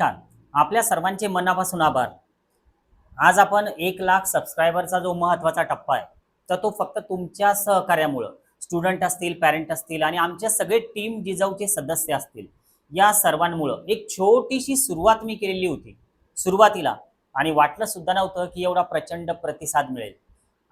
नमस्कार. आपल्या सर्वांचे मनापासून आभार. आज आपण एक लाख सबस्क्रायबरचा जो महत्त्वाचा टप्पा आहे तर तो फक्त तुमच्या सहकार्यामुळं. स्टुडंट असतील पॅरेंट असतील आणि आमच्या सगळे टीम जिजाऊचे सदस्य असतील या सर्वांमुळं एक छोटीशी सुरुवात मी केलेली होती. सुरुवातीला आणि वाटलं सुद्धा नव्हतं की एवढा प्रचंड प्रतिसाद मिळेल.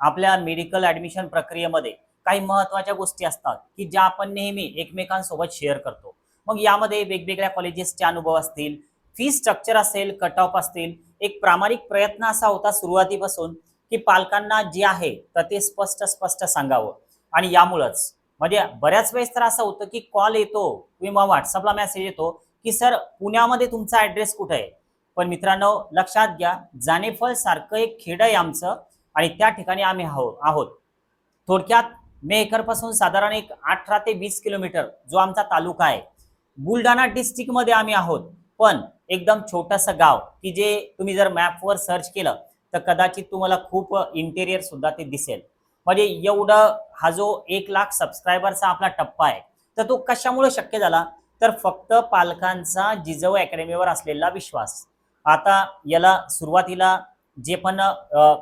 आपल्या मेडिकल ॲडमिशन प्रक्रियेमध्ये काही महत्त्वाच्या गोष्टी असतात की ज्या आपण नेहमी एकमेकांसोबत शेअर करतो. मग यामध्ये वेगवेगळ्या कॉलेजेसचे अनुभव असतील फी स्ट्रक्चर असेल कट ऑफ असतील एक प्रामाणिक प्रयत्न असा होता सुरुवातीपासून की पालकांना जे आहे तर ते स्पष्ट स्पष्ट सांगावं. आणि यामुळंच म्हणजे बऱ्याच वेळेस तर असं होतं की कॉल येतो किंवा व्हॉट्सअपला मेसेज येतो की सर पुण्यामध्ये तुमचा ॲड्रेस कुठे आहे? पण मित्रांनो लक्षात घ्या जानेफळ सारखं एक खेड आहे आमचं आणि त्या ठिकाणी आम्ही आहो आहोत. थोडक्यात मेहकरपासून साधारण एक अठरा ते वीस किलोमीटर जो आमचा तालुका आहे. बुलढाणा डिस्ट्रिक्टमध्ये आम्ही आहोत. पण एकदम छोटंसं गाव की जे तुम्ही जर मॅपवर सर्च केलं तर कदाचित तुम्हाला खूप इंटेरियर सुद्धा ते दिसेल. म्हणजे एवढं हा जो एक लाख सबस्क्रायबरचा आपला टप्पा आहे तर तो कशामुळे शक्य झाला? तर फक्त पालकांचा जिजाऊ अकॅडमीवर असलेला विश्वास. आता याला सुरुवातीला जे पण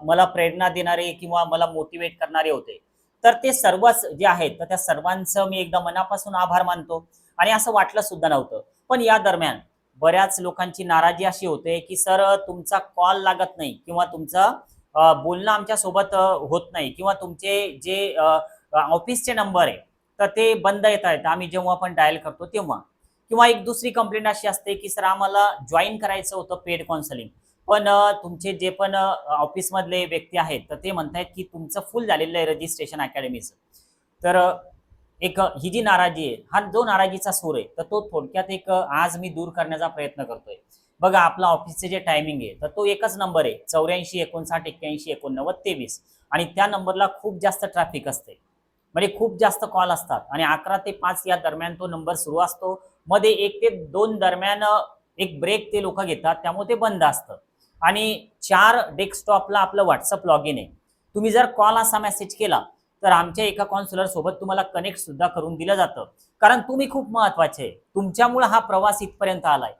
मला प्रेरणा देणारे किंवा मला मोटिवेट करणारे होते तर ते सर्वच जे आहेत तर त्या सर्वांचं मी एकदा मनापासून आभार मानतो. आणि असं वाटलं सुद्धा नव्हतं. पण या दरम्यान बऱ्याच लोकांची नाराजी अशी होते की सर तुमचा कॉल लागत नाही किंवा तुमचं बोलणं आमच्यासोबत होत नाही किंवा तुमचे जे ऑफिसचे नंबर आहे तर ते बंद येत आहेत. आम्ही जेव्हा आपण डायल करतो तेव्हा. किंवा एक दुसरी कंप्लेंट अशी असते की सर आम्हाला जॉईन करायचं होतं पेड काउन्सलिंग पण तुमचे जे पण ऑफिसमधले व्यक्ती आहेत तर ते म्हणतायत की तुमचं फुल झालेलं आहे रजिस्ट्रेशन अकॅडमीचं. तर एक ही जी नाराजी आहे हा जो नाराजीचा सूर आहे तर तो थोडक्यात एक आज मी दूर करण्याचा प्रयत्न करतोय. बघा आपला ऑफिसचे जे टायमिंग आहे तर तो एकच नंबर आहे चौऱ्याऐंशी एकोणसाठ एक्क्याऐंशी एकोणनव्वद तेवीस. आणि त्या नंबरला खूप जास्त ट्रॅफिक असते. म्हणजे खूप जास्त कॉल असतात. आणि अकरा ते पाच या दरम्यान तो नंबर सुरू असतो. मध्ये एक ते दोन दरम्यान एक ब्रेक ते लोक घेतात त्यामुळे ते बंद असतं. आणि चार डेस्कटॉपला आपलं व्हॉट्सअप लॉग इन आहे. तुम्ही जर कॉल असा मेसेज केला तर आमच्या एका कॉन्सुलर सोबत तुम्हाला कनेक्ट सुद्धा करून दिलं जातं. कारण तुम्ही खूप महत्त्वाचे आहे. तुमच्यामुळे हा प्रवास इथपर्यंत आलाय.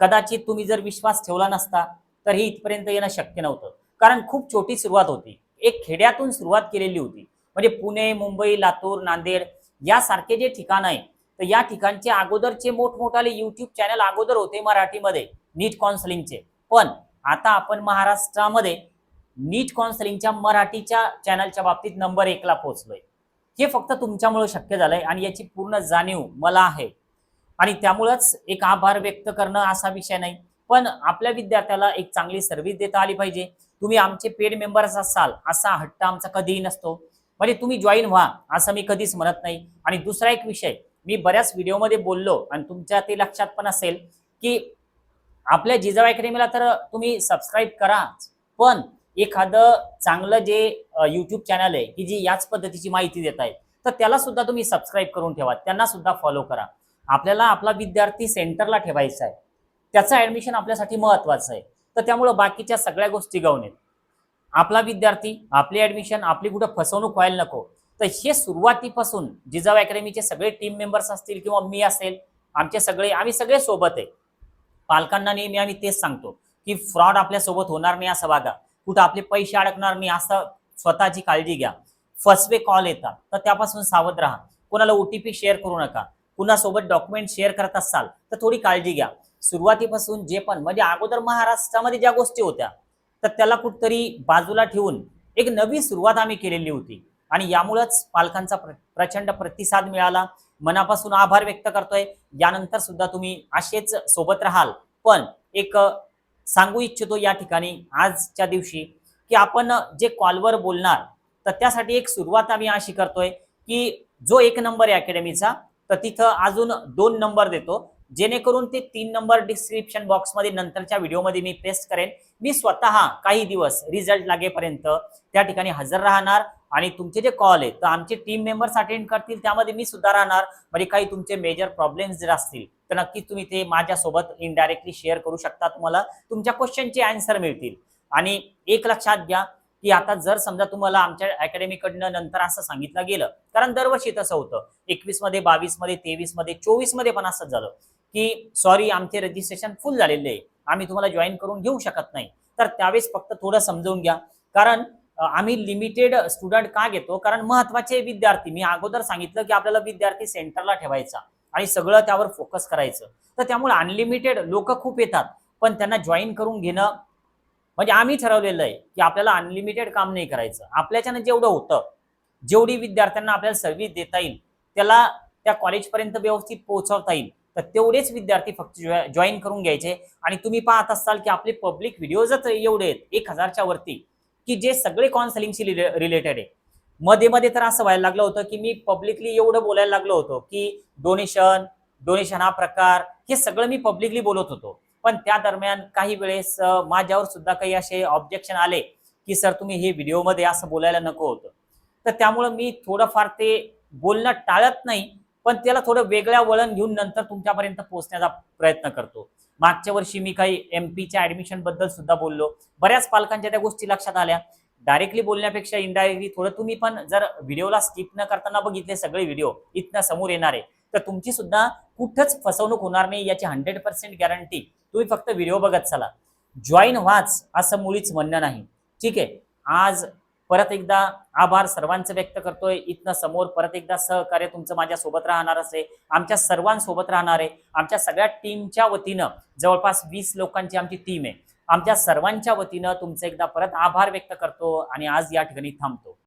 कदाचित तुम्ही जर विश्वास ठेवला नसता तर ही इथपर्यंत येणं शक्य नव्हतं. कारण खूप छोटी सुरुवात होती. एक खेड्यातून सुरुवात केलेली होती. म्हणजे पुणे मुंबई लातूर नांदेड यासारखे जे ठिकाण आहे तर या ठिकाणचे अगोदरचे मोठमोठाले युट्यूब चॅनल अगोदर होते मराठीमध्ये नीट काउन्सिलिंगचे पण आता आपण महाराष्ट्रामध्ये नीट काउन्सलिंगच्या मराठीच्या चॅनलच्या बाबतीत नंबर एकला पोहोचलोय. हे फक्त तुमच्यामुळे शक्य झालंय आणि याची पूर्ण जाणीव मला आहे. आणि त्यामुळंच एक आभार व्यक्त करणं असा विषय नाही. पण आपल्या विद्यार्थ्याला एक चांगली सर्व्हिस देता आली पाहिजे. तुम्ही आमचे पेड मेंबर्स असाल असा हट्ट आमचा कधीही नसतो. म्हणजे तुम्ही जॉईन व्हा असं मी कधीच म्हणत नाही. आणि दुसरा एक विषय मी बऱ्याच व्हिडिओमध्ये बोललो आणि तुमच्या ते लक्षात पण असेल की आपल्या जिजाऊ अकॅडमीला तर तुम्ही सबस्क्राईब करा पण एखादं चांगलं जे युट्यूब चॅनल आहे की जी याच पद्धतीची माहिती देत आहे तर त्याला सुद्धा तुम्ही सबस्क्राईब करून ठेवा. त्यांना सुद्धा फॉलो करा. आपल्याला आपला विद्यार्थी सेंटरला ठेवायचा आहे. त्याचं ऍडमिशन आपल्यासाठी महत्वाचं आहे. तर त्यामुळं बाकीच्या सगळ्या गोष्टी गाऊन येत आपला विद्यार्थी आपली ऍडमिशन आपली कुठं फसवणूक व्हायला नको. तर हे सुरुवातीपासून जिजाऊ अकॅडमीचे सगळे टीम मेंबर्स असतील किंवा मी असेल आमचे सगळे आम्ही सगळे सोबत आहे. पालकांना नेहमी आम्ही तेच सांगतो की फ्रॉड आपल्यासोबत होणार नाही असं वागा. कुठं आपले पैसे अडकणार नाही असं स्वतःची काळजी घ्या. फसवे कॉल येतात. तर त्यापासून सावध राहा. कोणाला ओटीपी शेअर करू नका. कुणासोबत डॉक्युमेंट शेअर करत असाल तर थोडी काळजी घ्या. सुरुवातीपासून जे पण म्हणजे अगोदर महाराष्ट्रामध्ये ज्या गोष्टी होत्या तर त्याला कुठतरी बाजूला ठेवून एक नवी सुरुवात आम्ही केलेली होती. आणि यामुळंच पालकांचा प्र- प्रचंड प्रतिसाद मिळाला. मनापासून आभार व्यक्त करतोय. यानंतर सुद्धा तुम्ही असेच सोबत राहाल. पण एक सांगू इच्छितो या ठिकाणी आजच्या दिवशी की आपण जे कॉलवर बोलणार तर त्यासाठी एक सुरुवात आम्ही अशी करतोय की जो एक नंबर आहे अकॅडमीचा तर तिथं अजून दोन नंबर देतो. जेणेकरून ते तीन नंबर डिस्क्रिप्शन बॉक्समध्ये नंतरच्या व्हिडिओमध्ये मी पेस्ट करेन. मी स्वतः काही दिवस रिझल्ट लागेपर्यंत त्या ठिकाणी हजर राहणार आणि तुमचे जे कॉल आहेत तर आमचे टीम मेंबर्स अटेंड करतील त्यामध्ये मी सुद्धा राहणार. म्हणजे काही तुमचे मेजर प्रॉब्लेम्स जर असतील तर नक्कीच तुम्ही ते माझ्यासोबत इनडायरेक्टली शेअर करू शकता. तुम्हाला तुमच्या क्वेश्चनचे आन्सर मिळतील. आणि एक लक्षात घ्या की आता जर समजा तुम्हाला आमच्या अकॅडमीकडनं नंतर असं सांगितलं गेलं कारण दरवर्षी तसं होतं. एकवीसमध्ये बावीसमध्ये तेवीसमध्ये चोवीसमध्ये पण असं झालं की सॉरी आमचे रजिस्ट्रेशन फुल झालेले आहे. आम्ही तुम्हाला जॉईन करून घेऊ शकत नाही. तर त्यावेळेस फक्त थोडं समजून घ्या. कारण आम्ही लिमिटेड स्टुडंट का घेतो? कारण महत्त्वाचे विद्यार्थी मी अगोदर सांगितलं की आपल्याला विद्यार्थी सेंटरला ठेवायचा. आणि सगळं त्यावर फोकस करायचं. तर त्यामुळे अनलिमिटेड लोक खूप येतात. पण त्यांना जॉईन करून घेणं म्हणजे आम्ही ठरवलेलं आहे की आपल्याला अनलिमिटेड काम नाही करायचं. आपल्याच्यानं जेवढं होतं जेवढी विद्यार्थ्यांना आपल्याला सर्व्हिस देता येईल त्याला त्या कॉलेजपर्यंत व्यवस्थित पोहोचवता येईल तर तेवढेच विद्यार्थी फक्त जॉईन करून घ्यायचे. आणि तुम्ही पाहत असाल की आपले पब्लिक व्हिडिओजच एवढे आहेत एक हजारच्या वरती की जे सगळे काउन्सिलिंगशी रिलेटेड आहे. मध्ये मध्ये तर असं व्हायला लागलं होतं की मी पब्लिकली एवढं बोलायला लागलो होतो की डोनेशन डोनेशन हा प्रकार हे सगळं मी पब्लिकली बोलत होतो. पण त्या दरम्यान काही वेळेस माझ्यावर सुद्धा काही असे ऑब्जेक्शन आले की सर तुम्ही हे व्हिडिओमध्ये असं बोलायला नको होतं. तर त्यामुळं मी थोडंफार ते बोलणं टाळत नाही पण त्याला थोडं वेगळ्या वळण घेऊन नंतर तुमच्यापर्यंत पोहोचण्याचा प्रयत्न करतो. मागच्या वर्षी मी काही एम पीच्या ऍडमिशनबद्दल सुद्धा बोललो. बऱ्याच पालकांच्या त्या गोष्टी लक्षात आल्या. डायरेक्टली बोलण्यापेक्षा इनडायरेक्टली थोडं तुम्ही पण जर व्हिडिओला स्किप न करताना बघितले सगळे व्हिडिओ इथनं समोर येणार आहे तर तुमची सुद्धा कुठंच फसवणूक होणार नाही याची हंड्रेड पर्सेंट गॅरंटी तुम्ही फक्त व्हिडिओ बघत चला. जॉईन व्हाच असं मुळीच म्हणणं नाही. ठीक आहे? आज परत एकदा आभार सर्वांचं व्यक्त करतोय. इथनं समोर परत एकदा सहकार्य तुमचं माझ्या सोबत राहणार असे. आमच्या सर्वांसोबत राहणार आहे. आमच्या सगळ्या टीमच्या वतीनं जवळपास वीस लोकांची आमची टीम आहे. आमच्या सर्वांच्या वतीनं तुमचं एकदा परत आभार व्यक्त करतो आणि आज या ठिकाणी थांबतो.